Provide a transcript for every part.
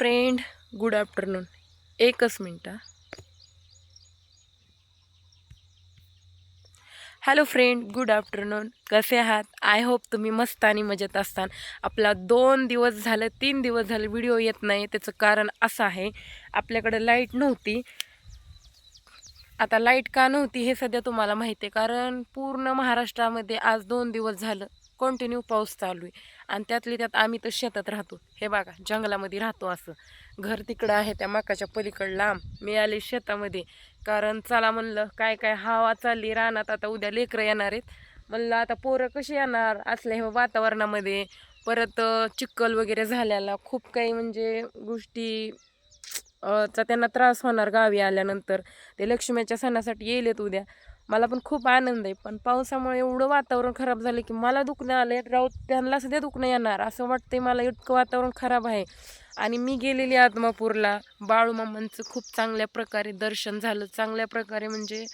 Friend good afternoon एकच मिनटं hello friend good afternoon कसे आहात? आय होप तुम्ही मस्त आणि मजेत असतान. आपला दोन दिवस झालं तीन दिवस झाले व्हिडिओ येत नाही. त्याचं कारण असं आहे आपल्याकडे लाइट नव्हती. आता लाइट का नव्हती हे सध्या तुम्हाला माहिती आहे. कारण पूर्ण महाराष्ट्रामध्ये आज दोन दिवस झालं. कंटिन्यू पाऊस चालू आहे. आणि त्यातली त्यात आम्ही तर शेतात राहतो. हे बघा जंगलामध्ये राहतो असं. घर तिकडं आहे त्या मकाच्या पलीकडं लांब. मी आले शेतामध्ये. कारण चला म्हणलं काय काय हवा चालली रानात आता उद्या लेकरं येणार आहेत. म्हणलं आता पोरं कशी येणार? असल्या हे वातावरणामध्ये. परत चिक्कल वगैरे झाल्याला खूप काही म्हणजे गोष्टी चा त्यांना त्रास होणार गावी आल्यानंतर. ते लक्ष्मीच्या सणासाठी येईलेत उद्या. मला पण खूप आनंद आहे. पण पावसामुळे एवढं वातावरण खराब झालं की मला दुखणं आलं आहे राहू त्यांना सध्या दुखणं येणार. असं वाटतंय मला इतकं वातावरण खराब आहे. आणि मी गेलेली आत्मापूरला बाळूमामांचं खूप चांगल्या प्रकारे दर्शन झालं. चांगल्या प्रकारे म्हणजे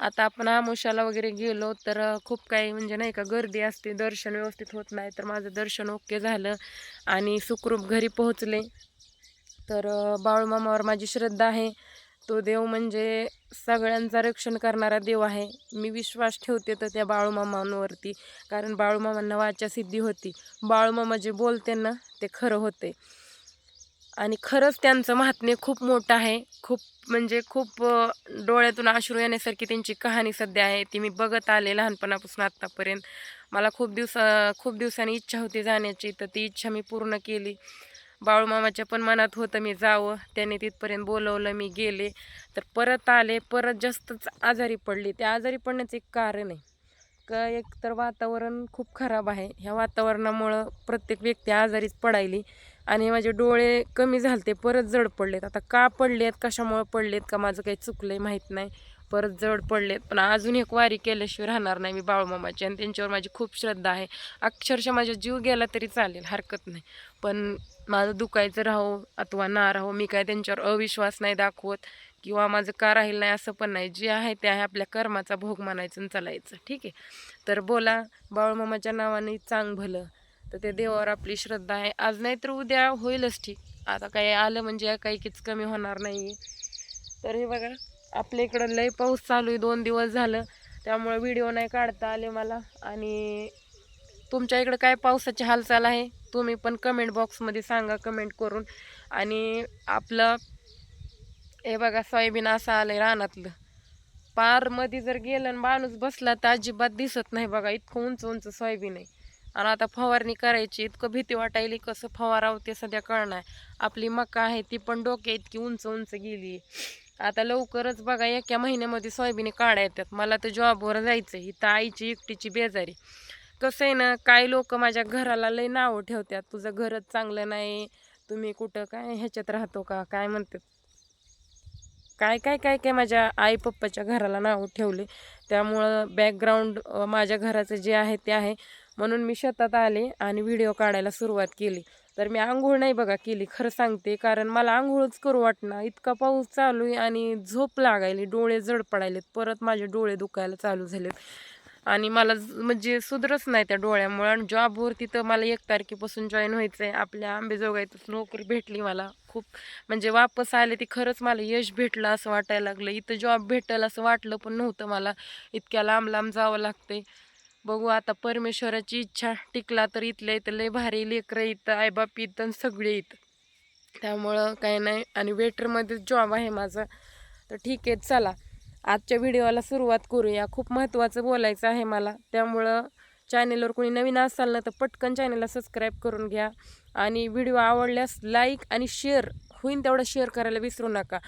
आता आपण आमोशाला वगैरे गेलो तर खूप काही म्हणजे नाही का गर्दी असते. दर्शन व्यवस्थित होत नाही. तर माझं दर्शन ओके झालं. आणि सुखरूप घरी पोहोचले. तर बाळूमामावर माझी श्रद्धा आहे. तो देव म्हणजे सगळ्यांचा रक्षण करणारा देव आहे. मी विश्वास ठेवते तर त्या बाळूमामांवरती कारण बाळूमामांना वाचा सिद्धी होती. बाळूमामा जे बोलते ना ते खरं होते. आणि खरंच त्यांचं महात्म्य खूप मोठं आहे. खूप म्हणजे खूप डोळ्यातून अश्रू येण्यासारखी त्यांची कहाणी सध्या आहे. ती मी बघत आले लहानपणापासून आत्तापर्यंत. मला खूप दिवसा खूप दिवसांनी इच्छा होती जाण्याची. तर ती इच्छा मी पूर्ण केली. बाळूमामाच्या पण मनात होतं मी जावं. त्याने तिथपर्यंत बोलवलं मी गेले. तर परत आले परत जास्तच आजारी पडली. त्या आजारी पडण्याचं एक कारण आहे. का एक तर वातावरण खूप खराब आहे. ह्या वातावरणामुळं प्रत्येक व्यक्ती आजारीच पडायली. आणि माझे डोळे कमी झालते परत जड पडलेत. आता का पडलेत कशामुळे पडलेत का माझं काही चुकलं आहे माहीत नाही. परत जड पडलेत पण अजून एक वारी केल्याशिवाय राहणार नाही मी बाळूमामाची आणि त्यांच्यावर माझी खूप श्रद्धा आहे. अक्षरशः माझा जीव गेला तरी चालेल हरकत नाही. पण माझं दुखायचं राहो अथवा ना राहो मी काय त्यांच्यावर अविश्वास नाही दाखवत किंवा माझं का राहील नाही असं पण नाही. जे आहे ते आहे आपल्या कर्माचा भोग मानायचं आणि चालायचं. ठीक आहे? तर बोला बाळूमामाच्या नावाने चांग भलं. तर ते देवावर आपली श्रद्धा आहे. आज नाही तर उद्या होईलच ठीक. आता काही आलं म्हणजे काही किच कमी होणार नाही तर हे बघा. आपल्या इकडं लय पाऊस चालू आहे दोन दिवस झालं. त्यामुळे व्हिडिओ नाही काढता आले मला. आणि तुमच्या इकडं काय पावसाची हालचाल आहे? तुम्ही पण कमेंट बॉक्समध्ये सांगा कमेंट करून. आणि आपलं हे बघा सोयाबीन असं आलं आहे रानातलं पारमध्ये जर गेलं आणि माणूस बसला तर अजिबात दिसत नाही बघा इतकं उंच उंच सोयाबीन आहे. आणि आता फवारणी करायची इतकं भीती वाटायली कसं फवारावं ते सध्या कळणार. आपली मका आहे ती पण डोक्या इतकी उंच उंच गेली आता लवकरच बघा एका महिन्यामध्ये सोयाबीन काढा येतात. मला तर जॉबवर जायचं आहे तर आईची एकटीची बेजारी. कसं आहे ना काही लोक माझ्या घराला लई नावं ठेवतात. तुझं घरच चांगलं नाही. तुम्ही कुठं काय ह्याच्यात राहतो का? काय म्हणतात? काय काय काय काय माझ्या आई पप्पाच्या घराला नाव ठेवले. त्यामुळं बॅकग्राऊंड माझ्या घराचं जे आहे ते आहे. म्हणून मी शेतात आले आणि व्हिडिओ काढायला सुरुवात केली. तर मी आंघोळ नाही बघा केली खरं सांगते. कारण मला आंघोळच करू वाटणार इतका पाऊस चालू आहे आणि झोप लागायली डोळे जड पडायलेत. परत माझे डोळे दुखायला चालू झालेत. आणि मला म्हणजे सुधरच नाही त्या डोळ्यामुळं आणि जॉबवरती तर मला एक तारखेपासून जॉईन व्हायचं आहे आपल्या आंबेजोगाईतच नोकरी भेटली मला. खूप म्हणजे वापस आले ती खरंच मला यश भेटलं असं वाटायला लागलं. इथं जॉब भेटेल असं वाटलं पण नव्हतं मला. इतक्या लांब लांब जावं लागते बघू आता परमेश्वराची इच्छा टिकला तर इथल्या इथं लय भारी लेकरं इथं आईबाप इथं सगळे इथं. त्यामुळं काही नाही. आणि वेटरमध्ये जॉब आहे माझा. तर ठीक आहे चला. आजच्या व्हिडिओला सुरुवात करूया. खूप महत्त्वाचं बोलायचं आहे मला. त्यामुळं चॅनेलवर कोणी नवीन असाल ना तर पटकन चॅनेलला सबस्क्राईब करून घ्या. आणि व्हिडिओ आवडल्यास लाईक आणि शेअर होईन तेवढं शेअर करायला विसरू नका.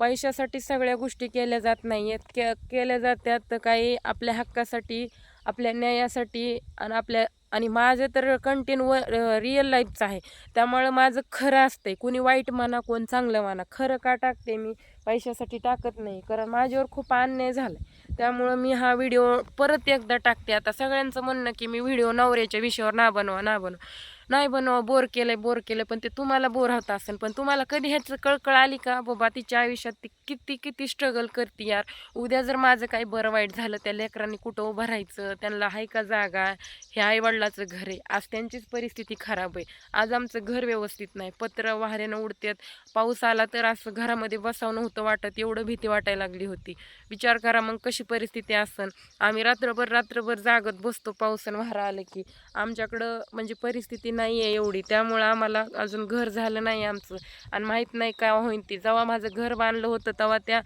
पैशासाठी सगळ्या गोष्टी केल्या जात नाही आहेत के केल्या जात्यात तर काही आपल्या हक्कासाठी आपल्या न्यायासाठी आणि आपल्या आणि माझं तर कंटेन व रिअल लाईफचं आहे. त्यामुळं माझं खरं असतंय. कोणी वाईट म्हणा कोण चांगलं म्हणा खरं का टाकते मी? पैशासाठी टाकत नाही. कारण माझ्यावर खूप अन्याय झाला त्यामुळं मी हा व्हिडिओ परत एकदा टाकते. आता सगळ्यांचं म्हणणं की मी व्हिडिओ नवऱ्याच्या विषयावर ना बनवा ना बनवा. नाही बनवा बोर केलं बोर केलं पण ते तुम्हाला बोर होत असेल. पण तुम्हाला कधी ह्याचं कळकळ आली का? बाबा तिच्या आयुष्यात ती किती किती स्ट्रगल करते यार. उद्या जर माझं काही बरं वाईट झालं त्या लेकरांनी कुठं उभं राहायचं? त्यांना आहे का जागा? हे आईवडिलाचं घर आहे. आज त्यांचीच परिस्थिती खराब आहे. आज आमचं घर व्यवस्थित नाही. पत्र वाऱ्यानं उडतात. पाऊस आला तर असं घरामध्ये बसावं नव्हतं वाटत. एवढं भीती वाटायला लागली होती. विचार करा मग कशी परिस्थिती असन? आम्ही रात्रभर रात्रभर जागत बसतो पावसन वारा आलं की. आमच्याकडं म्हणजे परिस्थिती नाही आहे एवढी. त्यामुळं आम्हाला अजून घर झालं नाही आमचं. आणि माहीत नाही काय होईन ती. जेव्हा माझं घर बांधलं होतं तेव्हा त्या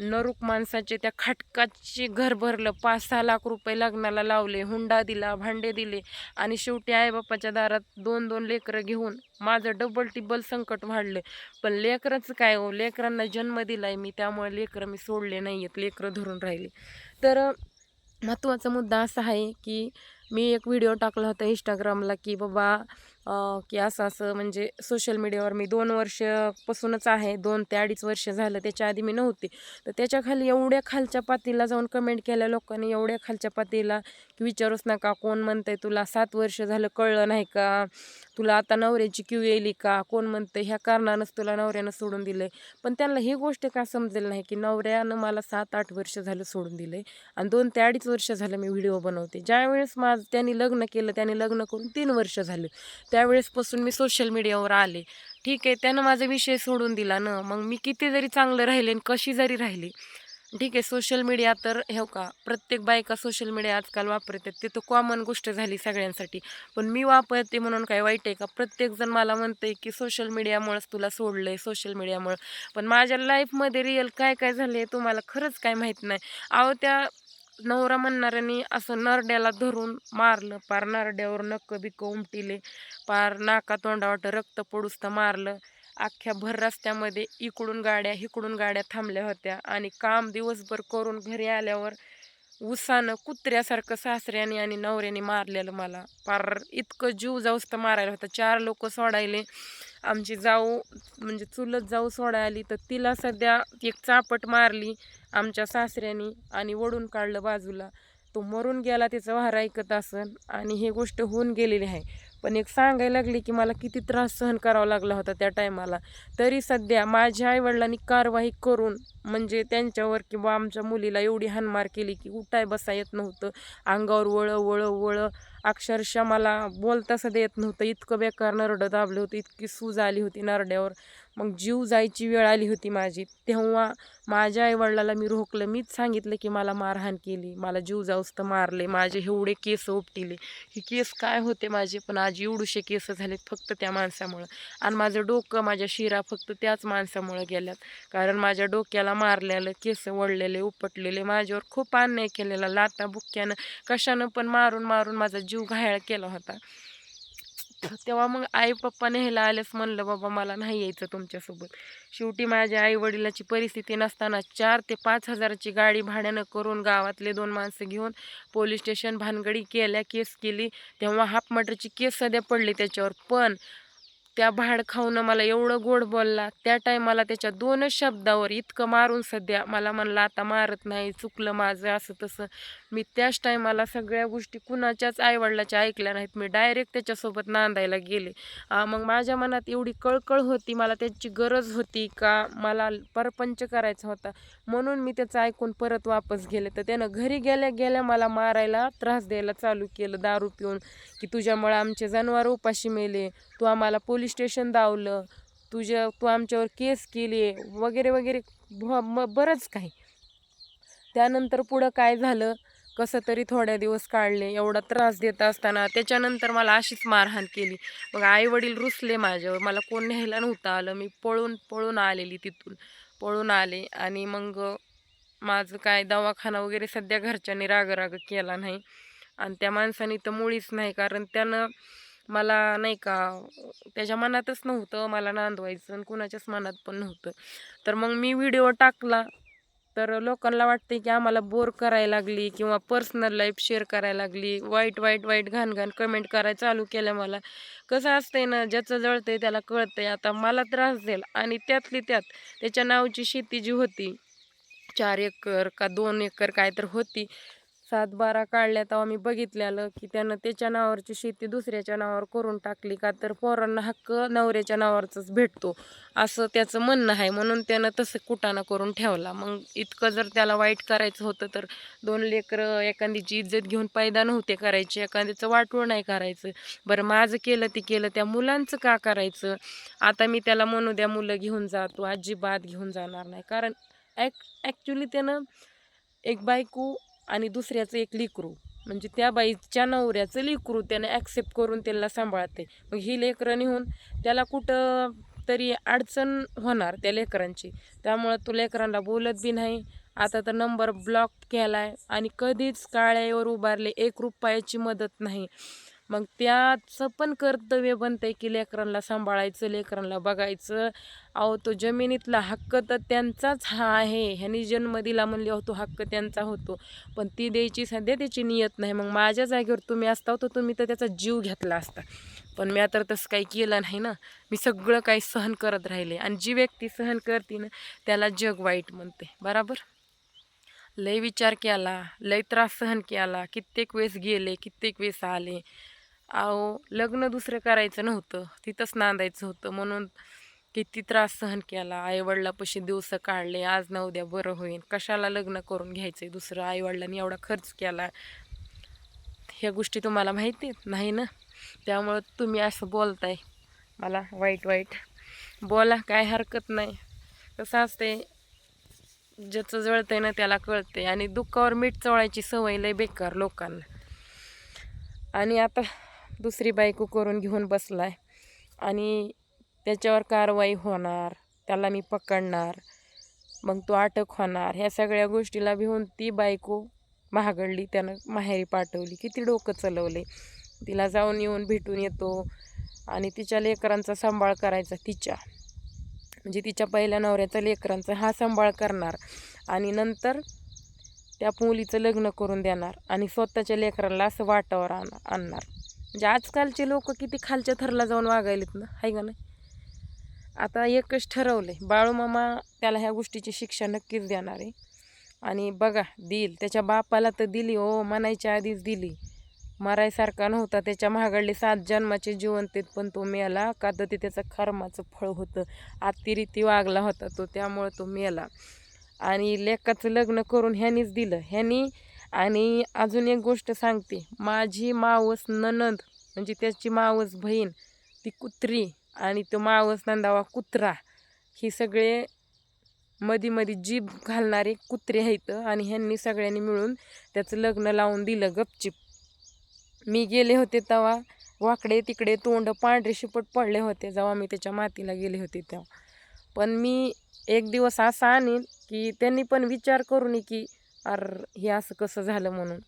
नरूक माणसाचे त्या खाटकाचे घर भरलं. पाच सहा लाख रुपये लग्नाला लावले हुंडा दिला भांडे दिले आणि शेवटी आईबापाच्या दारात दोन दोन लेकरं घेऊन माझं डबल टिबल संकट वाढलं. पण लेकरंच काय हो लेकरांना जन्म दिलाय मी त्यामुळे लेकरं मी सोडले नाही आहेत लेकरं धरून राहिले. तर महत्त्वाचा मुद्दा असा आहे की मी एक व्हिडिओ टाकला होता इंस्टाग्रामला की बाबा की असं असं म्हणजे सोशल मीडियावर मी दोन वर्षपासूनच आहे. दोन ते अडीच वर्ष झालं त्याच्या आधी मी नव्हते. तर त्याच्याखाली एवढ्या खालच्या पातीला जाऊन कमेंट केल्या लोकांनी एवढ्या खालच्या पातीला की विचारूच नका कोण म्हणतंय तुला सात वर्ष झालं कळलं नाही का? तुला आता नवऱ्याची क्यू येली का? कोण म्हणतंय? ह्या कारणानंच तुला नवऱ्यानं सोडून दिलं आहे पण त्यांना ही गोष्ट का समजेल नाही की नवऱ्यानं मला सात आठ वर्ष झालं सोडून दिलं आहे आणि दोन ते अडीच वर्ष झालं मी व्हिडिओ बनवते. ज्यावेळेस माझं त्यांनी लग्न केलं त्यांनी लग्न करून तीन वर्ष झालं. त्यावेळेसपासून मी सोशल मीडियावर आले. ठीक आहे त्यानं माझा विषय सोडून दिला ना. मग मी किती जरी चांगलं राहिले आणि कशी जरी राहिली ठीक आहे सोशल मीडिया तर हे का प्रत्येक बायका सोशल मीडिया आजकाल वापरतात. ते तर कॉमन गोष्ट झाली सगळ्यांसाठी. पण मी वापरते म्हणून काय वाईट आहे का? प्रत्येकजण मला म्हणतंय की सोशल मीडियामुळेच तुला सोडलं आहे सोशल मीडियामुळं पण माझ्या लाईफमध्ये रिअल काय काय झालं तुम्हाला खरंच काय माहीत नाही. अहो त्या नवरा म्हणणाऱ्याने असं नरड्याला धरून मारलं. पार नरड्यावर नक्क बिक उमटिले पार नाका तोंडावाट रक्त पडूस तर मारलं. अख्ख्या भर रस्त्यामध्ये इकडून गाड्या इकडून गाड्या थांबल्या होत्या आणि काम दिवसभर करून घरी आल्यावर उसानं कुत्र्यासारखं सासऱ्याने आणि नवऱ्याने मारलेलं मला. पार इतकं जीव जाऊस तर मारायला होता. चार लोक सोडायले. आमची जाऊ म्हणजे चुलत जाऊ सोडा आली तर तिला सध्या एक चापट मारली आमच्या सासऱ्यानी आणि ओढून काढलं बाजूला. तो मरून गेला त्याचं वार ऐकत असन आणि ही गोष्ट होऊन गेलेली आहे. पण एक सांगायला लागली की मला किती त्रास सहन करावा लागला होता त्या टायमाला. तरी सध्या माझ्या आईवडिलांनी कारवाई करून म्हणजे त्यांच्यावर किंवा आमच्या मुलीला एवढी हानमार केली की उठाय बसा येत नव्हतं. अंगावर वळं वळं वळं. अक्षरशः मला बोलता सध्या येत नव्हतं. इतकं बेकार नरडं दाबलं होतं. इतकी सूज आली होती नरड्यावर. मग जीव जायची वेळ आली होती माझी. तेव्हा माझ्या आईवडिलाला मी रोखलं. मीच सांगितलं की मला मारहाण केली. मला जीव जाऊस तर मारले. माझे एवढे केस उपटिले. ही केस काय होते माझे? पण आज एवढूशे केस झालेत फक्त त्या माणसामुळं. आणि माझं डोकं माझ्या शिरा फक्त त्याच माणसामुळं गेल्यात. कारण माझ्या डोक्याला मारलेलं केस वळलेले उपटलेले माझ्यावर खूप अन्याय केलेला लाता बुक्क्यानं कशानं पण मारून मारून माझा जीव घायाळ केला होता. तेव्हा मग आई पप्पा ह्याला आल्यास म्हणलं बाबा मला नाही यायचं तुमच्यासोबत. शेवटी माझ्या आई वडिलाची परिस्थिती नसताना चार ते पाच हजाराची गाडी भाड्यानं करून गावातले दोन माणसं घेऊन पोलीस स्टेशन भानगडी केल्या केस केली. तेव्हा हाफ मटरची केस सध्या पडली त्याच्यावर. पण त्या भाड खाऊनं मला एवढं गोड बोलला. त्या टायमाला त्याच्या दोनच शब्दावर इतकं मारून सध्या मला म्हणलं आता मारत नाही चुकलं माझं असं तसं. मी त्याच टायमाला सगळ्या गोष्टी कुणाच्याच आईवडिलाच्या ऐकल्या नाहीत. मी डायरेक्ट त्याच्यासोबत नांदायला गेले. मग माझ्या मनात एवढी कळकळ होती मला त्याची गरज होती का? मला परपंच करायचा होता. म्हणून मी त्याचं ऐकून परत वापस गेले. तर त्यानं घरी गेल्या गेल्या मला मारायला त्रास द्यायला चालू केलं दारू पिऊन की तुझ्यामुळे आमचे जनावर उपाशी मेले. तू आम्हाला पोलीस स्टेशन दावलं तुझ्या तू आमच्यावर केस केली वगैरे वगैरे भ- म बरंच काही. त्यानंतर पुढं काय झालं? कसं तरी थोड्या दिवस काढले एवढा त्रास देत असताना. त्याच्यानंतर मला अशीच मारहाण केली. मग आई वडील रुसले माझ्यावर. मला कोण न्यायला नव्हतं आलं. मी पळून पळून आलेली तिथून. पळून आले आणि मग माझं काय दवाखाना वगैरे सध्या घरच्यांनी राग केला नाही. आणि त्या माणसाने तर मुळीच नाही. कारण त्यानं मला नाही का त्याच्या मनातच नव्हतं मला नांदवायचं आणि कुणाच्याच मनात पण नव्हतं. तर मग मी व्हिडिओ टाकला. तर लोकांना वाटते की आम्हाला बोर करायला लागली किंवा पर्सनल लाईफ शेअर करायला लागली. वाईट वाईट वाईट घाण घाण कमेंट करायला चालू केलं मला. कसं असतंय ना ज्याचं जळतंय त्याला कळतंय. आता मला त्रास देईल आणि त्यातली त्यात त्याच्या नावची शेती जी होती चार एकर का दोन एकर काय तर होती सात बारा काढल्या तेव्हा मी बघितलेलं की त्यानं त्याच्या नावावरची शेती दुसऱ्याच्या नावावर करून टाकली का तर पोरांना हक्क नवऱ्याच्या नावावरचाच भेटतो. असं त्याचं म्हणणं आहे. म्हणून त्यानं तसं कुटाणा करून ठेवला. मग इतकं जर त्याला वाईट करायचं होतं तर दोन लेकरं एखादीची इज्जत घेऊन पैदा नव्हते करायचे. एखाद्याचं वाटवं नाही करायचं. बरं माझं केलं ते केलं. त्या मुलांचं का करायचं? आता मी त्याला म्हणू द्या मुलं घेऊन जातो अजिबात घेऊन जाणार नाही. कारण ॲक ॲक्च्युली त्यानं एक बायको आणि दुसऱ्याचं एक लिकरू. म्हणजे त्या बाईच्या नवऱ्याचं लिकरू त्यानं ॲक्सेप्ट करून त्याला सांभाळते. मग ही लेकरं नेऊन त्याला कुठं तरी अडचण होणार त्या लेकरांची. त्यामुळं तो लेकरांना बोलत बी नाही. आता तर नंबर ब्लॉक केला आहे आणि कधीच काळ्यावर उभारले एक रुपयाची मदत नाही. मग त्याचं पण कर्तव्य बनतंय की लेकरांना सांभाळायचं लेकरांना बघायचं. अहो तो जमिनीतला हक्क तर त्यांचाच हा आहे. ह्यानी जन्म दिला म्हणले हो तो हक्क त्यांचा होतो. पण ती द्यायची सध्या त्याची नियत नाही. मग माझ्या जागेवर तुम्ही असता तर तुम्ही तर त्याचा जीव घेतला असता. पण मी तर तसं काही केलं नाही ना. मी सगळं काही सहन करत राहिले. आणि जी व्यक्ती सहन करते ना त्याला जग वाईट म्हणते. बराबर? लय विचार केला. लय त्रास सहन केला. कित्येक वेळेस गेले कित्येक वेळेस आले. अहो लग्न दुसरं करायचं नव्हतं. तिथंच नांदायचं होतं. म्हणून किती त्रास सहन केला. आईवडिलापाशी दिवस काढले. आज ना उद्या बरं होईल कशाला लग्न करून घ्यायचं दुसरं? आईवडिलांनी एवढा खर्च केला. ह्या गोष्टी तुम्हाला माहिती आहेत? नाही ना? त्यामुळं तुम्ही असं बोलताय. मला वाईट वाईट. बोला काय हरकत नाही. कसं असते ज्याचं जळतंय ना त्याला कळते आणि दुःखावर मीठ चवळायची सवय लय बेकार लोकांना. आणि आता दुसरी बायको करून घेऊन बसलाय. आणि त्याच्यावर कारवाई होणार त्याला मी पकडणार मग तो अटक होणार. ह्या सगळ्या गोष्टीला भिवून ती बायको महागडली त्यानं माहेरी पाठवली. किती डोकं चलवले. तिला जाऊन येऊन भेटून येतो आणि तिच्या लेकरांचा सांभाळ करायचा तिच्या. म्हणजे तिच्या पहिल्या नवऱ्याचा लेकरांचा हा सांभाळ करणार आणि नंतर त्या मुलीचं लग्न करून देणार आणि स्वतःच्या लेकरांना असं वाटावर आण आणणार. म्हणजे आजकालचे लोक किती खालच्या थरला जाऊन वागायलेत ना आहे का नाही? आता एकच ठरवलं आहे बाळूमामा त्याला ह्या गोष्टीची शिक्षा नक्कीच देणार आहे. आणि बघा दिल त्याच्या बापाला तर दिली हो म्हणायच्या आधीच दिली. मरायसारखा नव्हता त्याच्या महागडले सात जन्माचे जिवंतीत पण तो मेला. का तर ते त्याचं कर्माचं फळ होतं. अतिरीती वागला होता तो त्यामुळं तो मेला. आणि लेकाचं लग्न करून ह्यानीच दिलं. ह्यानी आणि अजून एक गोष्ट सांगते. माझी मावस ननंद म्हणजे त्याची मावस बहीण ती कुत्री आणि तो मावस नंदावा कुत्रा ही सगळे मधी मधी जीभ घालणारे कुत्रे आहेत आणि ह्यांनी सगळ्यांनी मिळून त्याचं लग्न लावून दिलं गपचिप. मी गेले होते तेव्हा वाकडे तिकडे तोंड पांढरे शिपट पडले होते जेव्हा मी त्याच्या मातीला गेले होते तेव्हा. पण मी एक दिवस असा आणीन की त्यांनी पण विचार करू की अर हे असं कसं झालं म्हणून.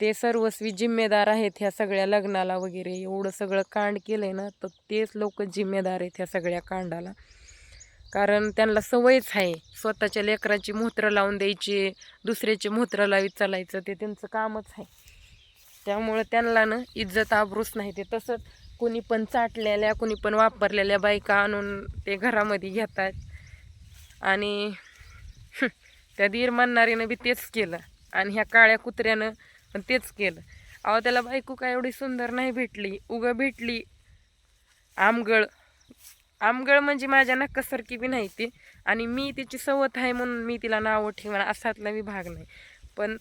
ते सर्वस्वी जिम्मेदार आहेत ह्या सगळ्या लग्नाला वगैरे. एवढं सगळं कांड केलं आहे ना तर तेच लोक जिम्मेदार आहेत ह्या सगळ्या कांडाला. कारण त्यांना सवयच आहे स्वतःच्या लेकराची मूत्र लावून द्यायची दुसऱ्याची मूत्र लावीत चालायचं ते त्यांचं कामच आहे. त्यामुळं त्यांना ना इज्जत आबरूच नाही ते तसंच कोणी पण चाटलेल्या कोणी पण वापरलेल्या बायका आणून ते घरामध्ये घेतात. आणि त्या धीर म्हणणारीनं बी तेच केलं. आणि ह्या काळ्या कुत्र्यानं पण तेच केलं. अहो त्याला बायको काय एवढी सुंदर नाही भेटली. उगं भेटली आमगळ. आमगळ म्हणजे माझ्या नक्कासारखी बी नाही ती. आणि मी तिची सवत आहे म्हणून मी तिला नावं ठेवणार. असातला बी भाग नाही. पण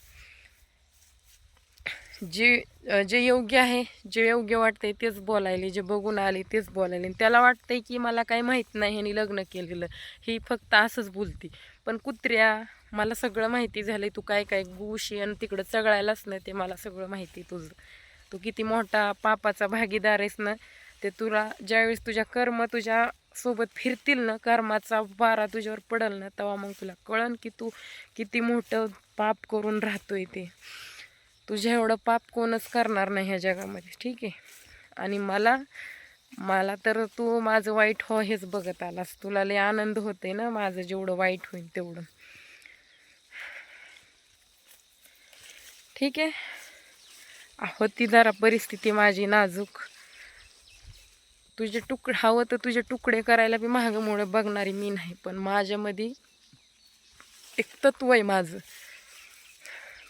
जे जे योग्य आहे जे योग्य वाटतंय तेच बोलायले. जे बघून आले तेच बोलायले. त्याला वाटतंय की मला काही माहीत नाही ह्यानी लग्न केलेलं. ही फक्त असंच बोलती. पण कुत्र्या मला सगळं माहिती झालं तू काय काय गुशी आणि तिकडं चगळायलाच नाही ते मला सगळं माहिती तुझं. तू किती मोठा पापाचा भागीदार आहेस ना ते तुला ज्यावेळेस तुझ्या कर्म तुझ्या सोबत फिरतील ना कर्माचा बारा तुझ्यावर पडल ना तेव्हा मग तुला कळन की तू किती मोठं पाप करून राहतोय ते. तुझ्या एवढं पाप कोणच करणार नाही ह्या जगामध्ये ठीक आहे? आणि मला मला तर तू माझं वाईट हो हेच बघत आलास. तुला लय आनंद होते ना माझं जेवढं वाईट होईल तेवढं. ठीक आहे. होती जरा परिस्थिती माझी नाजूक. तुझे तुकड हवं तर तुझे तुकडे करायला बी महागमुळे बघणारी मी नाही पण माझ्यामध्ये एक तत्व आहे माझं.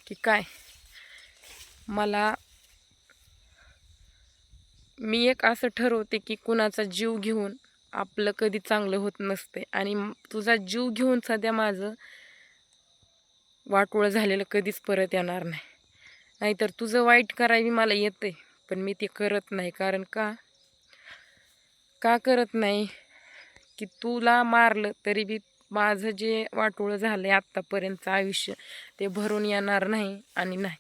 की काय? मला मी एक असं ठरवते की कुणाचा जीव घेऊन आपलं कधी चांगलं होत नसते आणि तुझा जीव घेऊन सध्या माझं वाटोळं झालेलं कधीच परत येणार नाही. नाहीतर तुझं वाईट करायला मला येते पण मी ते करत नाही. कारण का? का करत नाही? की तुला मारलं तरी बी माझं जे वाटोळं झालं आहे आत्तापर्यंतचं आयुष्य ते भरून येणार नाही आणि नाही.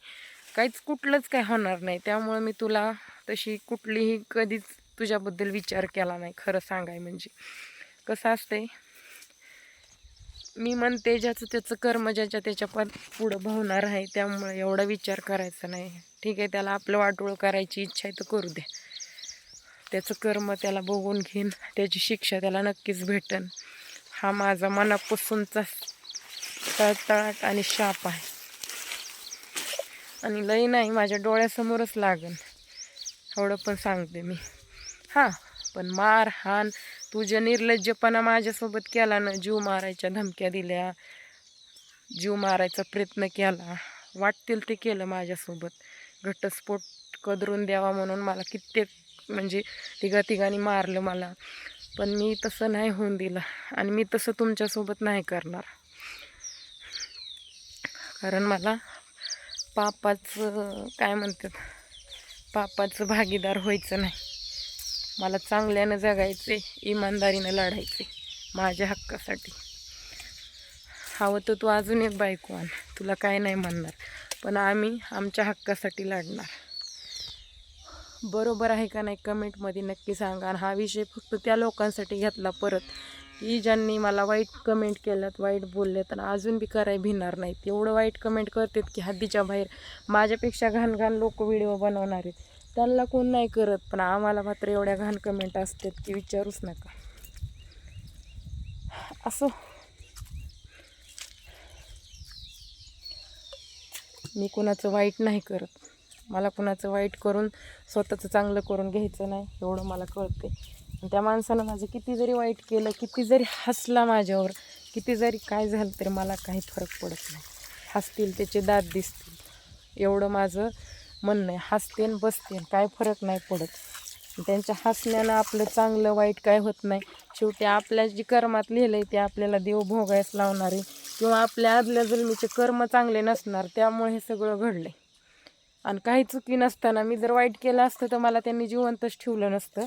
काहीच कुठलंच काय होणार नाही. त्यामुळं मी तुला तशी कुठलीही कधीच तुझ्याबद्दल विचार केला नाही खरं सांगाय म्हणजे. कसं असतंय? मी म्हणते ज्याचं त्याचं कर्म ज्याच्या त्याच्या पण पुढं भावणार आहे त्यामुळे एवढा विचार करायचा नाही. ठीक आहे त्याला आपलं वाटोळ करायची इच्छा आहे तर करू दे. त्याचं कर्म त्याला बघून घेईन त्याची शिक्षा त्याला नक्कीच भेटन. हा माझा मनापासूनचा तळतळाट आणि शाप आहे. आणि लई नाही माझ्या डोळ्यासमोरच लागन. एवढं पण सांगते मी. हां पण मार तुझ्या निर्लज्जपणा माझ्यासोबत केला ना जीव मारायच्या धमक्या दिल्या जीव मारायचा प्रयत्न केला वाटतील ते केलं माझ्यासोबत. घटस्फोट कदरून द्यावा म्हणून मला कित्येक म्हणजे तिघा तिघांनी मारलं मला. पण मी तसं नाही होऊन दिलं आणि मी तसं तुमच्यासोबत नाही करणार. कारण मला पापाचं काय म्हणतात पापाचं भागीदार व्हायचं नाही. मला चांगल्यानं जगायचे इमानदारीनं लढायचे माझ्या हक्कासाठी. हवं तर तू अजून एक बायको आण. तुला काय नाही म्हणणार पण आम्ही आमच्या हक्कासाठी लढणार. बरोबर आहे का नाही कमेंटमध्ये नक्की सांगा. आणि हा विषय फक्त त्या लोकांसाठी घेतला परत. की ज्यांनी मला वाईट कमेंट केल्यात वाईट बोलल्यात आणि अजून बी कराय भिणार नाहीत. एवढं वाईट कमेंट करतात की हद्दीच्या बाहेर. माझ्यापेक्षा घाण घाण लोक व्हिडिओ बनवणार आहेत. त्यांना कोण नाही करत पण आम्हाला मात्र एवढ्या घाण कमेंट असतात की विचारूच नका. असो. मी कुणाचं वाईट नाही करत. मला कुणाचं वाईट करून स्वतःचं चांगलं करून घ्यायचं नाही एवढं मला कळते आणि त्या माणसानं माझं किती जरी वाईट केलं किती जरी हसला माझ्यावर किती जरी काय झालं तरी मला काही फरक पडत नाही. हसतील त्याचे दात दिसतील. एवढं माझं म्हणणं आहे हसतेन बसतेन काय फरक नाही पडत. त्यांच्या हसण्यानं आपलं चांगलं वाईट काय होत नाही. शेवटी आपल्या जी कर्मात लिहिलं आहे ते आपल्याला देव भोगायस लावणारे किंवा आपल्या आदल्या जन्मीचे कर्म चांगले नसणार त्यामुळे हे सगळं घडलं आहे आणि काही चुकी नसताना मी जर वाईट केलं असतं तर मला त्यांनी जिवंतच ठेवलं नसतं.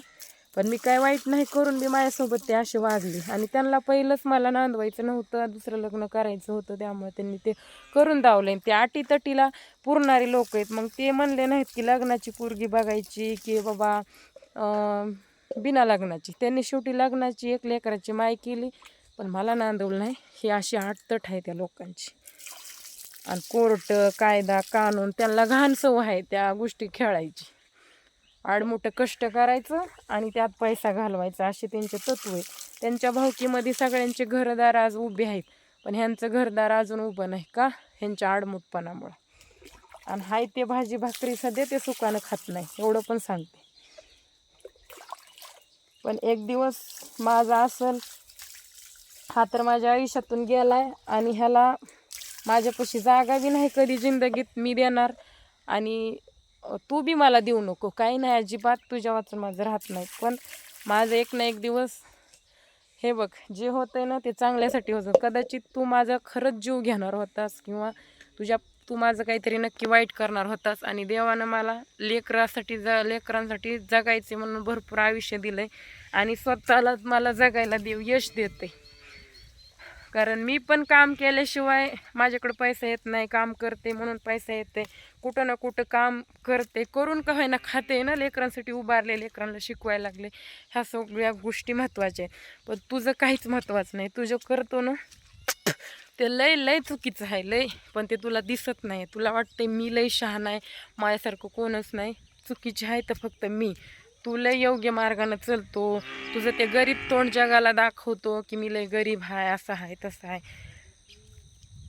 पण मी काय वाईट नाही करून बी माझ्यासोबत ते असे वागले. आणि त्यांना पहिलंच मला नांदवायचं नव्हतं दुसरं लग्न करायचं होतं त्यामुळे त्यांनी ते करून दावले ते अटीतटीला पुरणारे लोक आहेत. मग ते म्हणले नाहीत की लग्नाची पोरगी बघायची की बाबा बिना लग्नाची. त्यांनी शेवटी लग्नाची एक लेकराची माय केली पण मला नांदवलं नाही. ही अशी आटतट आहे त्या लोकांची. आणि कोर्ट कायदा कानून त्यांना घाण सवय आहे त्या गोष्टी खेळायची. आडमोठं कष्ट करायचं आणि त्यात पैसा घालवायचा असे त्यांचे तत्व आहे. त्यांच्या भावकीमध्ये सगळ्यांचे घरदार आज उभे आहेत. पण ह्यांचं घरदार अजून उभं नाही का? ह्यांच्या आडमुठपणामुळं. आणि हाय ते भाजी भाकरी सध्या ते सुकानं खात नाही एवढं पण सांगते. पण एक दिवस माझा असल हा तर माझ्या आयुष्यातून गेलाय आणि ह्याला माझ्यापाशी जागा बी नाही कधी जिंदगीत मी देणार. आणि तू बी मला देऊ नको. काही नाही अजिबात तुझ्या वाचून माझं राहत नाही. पण माझं एक ना एक दिवस हे बघ जे होतंय ना ते चांगल्यासाठी होतं. कदाचित तू माझा खरंच जीव घेणार होतास किंवा तुझ्या तू माझं काहीतरी नक्की वाईट करणार होतास आणि देवानं मला लेकरासाठी ज लेकरांसाठी जगायचे म्हणून भरपूर आयुष्य दिलंय आणि स्वतःला मला जगायला देव यश देते कारण मी पण काम केल्याशिवाय माझ्याकडे पैसा येत नाही काम करते म्हणून पैसा येते. कुठं ना कुठं काम करते करून का होईना खाते ना लेकरांसाठी उभारले लेकरांना शिकवायला लागले. ह्या सगळ्या गोष्टी महत्त्वाच्या आहेत. पण तुझं काहीच महत्त्वाचं नाही. तुझं करतो ना ते लय लय चुकीचं आहे लय. पण ते तुला दिसत नाही. तुला वाटते मी लय शहाण आहे. माझ्यासारखं कोणच नाही. चुकीचे आहे तर फक्त मी. तू लय योग्य मार्गानं चलतो. तुझं ते गरीब तोंड जगाला दाखवतो की मी लय गरीब आहे असं आहे तसं आहे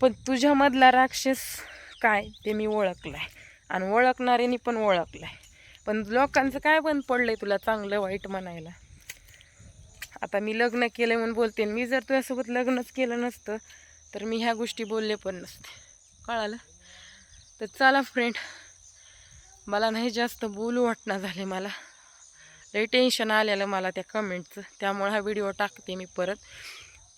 पण तुझ्यामधला राक्षस काय? ते मी ओळखलं आहे आणि ओळखणाऱ्यांनी पण ओळखलं आहे पण लोकांचं काय बंद पडलं आहे तुला चांगलं वाईट म्हणायला? आता मी लग्न केलं म्हणून बोलते. मी जर तुझ्यासोबत लग्नच केलं नसतं तर मी ह्या गोष्टी बोलले पण नसते. कळालं? तर चला फ्रेंड मला नाही जास्त बोलू वाटणं झाले मला. लई टेन्शन आलेलं मला त्या कमेंटचं त्यामुळे हा व्हिडिओ टाकते मी परत.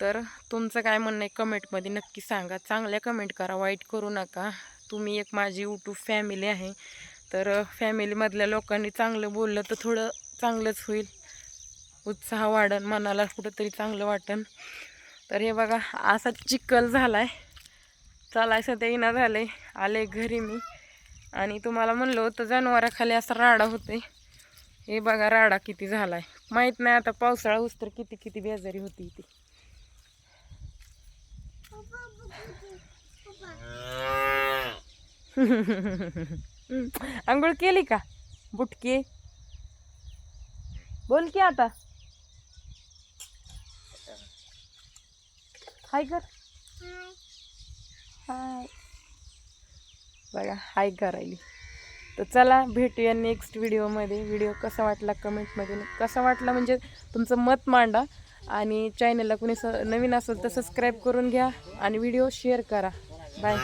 तर तुमचं काय म्हणणं आहे कमेंटमध्ये नक्की सांगा. चांगल्या कमेंट करा. वाईट करू नका. तुम्ही एक माझी यूट्यूब फॅमिली आहे. तर फॅमिलीमधल्या लोकांनी चांगलं बोललं तर थोडं चांगलंच होईल. उत्साह वाढन मनाला कुठंतरी चांगलं वाटन. तर हे बघा असा चिखल आहे चालायचं ते येणं झालंय. आले घरी मी. आणि तुम्हाला म्हणलं होतं जनावराखाली असा राडा होते हे बघा राडा किती झालाय. माहीत नाही आता पावसाळा होस तर किती किती बेजारी होती ती. आंघोळ केली का? बुटके. बोल की आता. हाय कर. हाय. बघा हाय करायली. तर चला भेटूया नेक्स्ट व्हिडिओमध्ये व्हिडिओ कसा वाटला कमेंटमध्ये कसा वाटला म्हणजे तुमचं मत मांडा आणि चॅनलला कुणी स नवीन असेल तर सबस्क्राईब करून घ्या आणि व्हिडिओ शेअर करा. बाय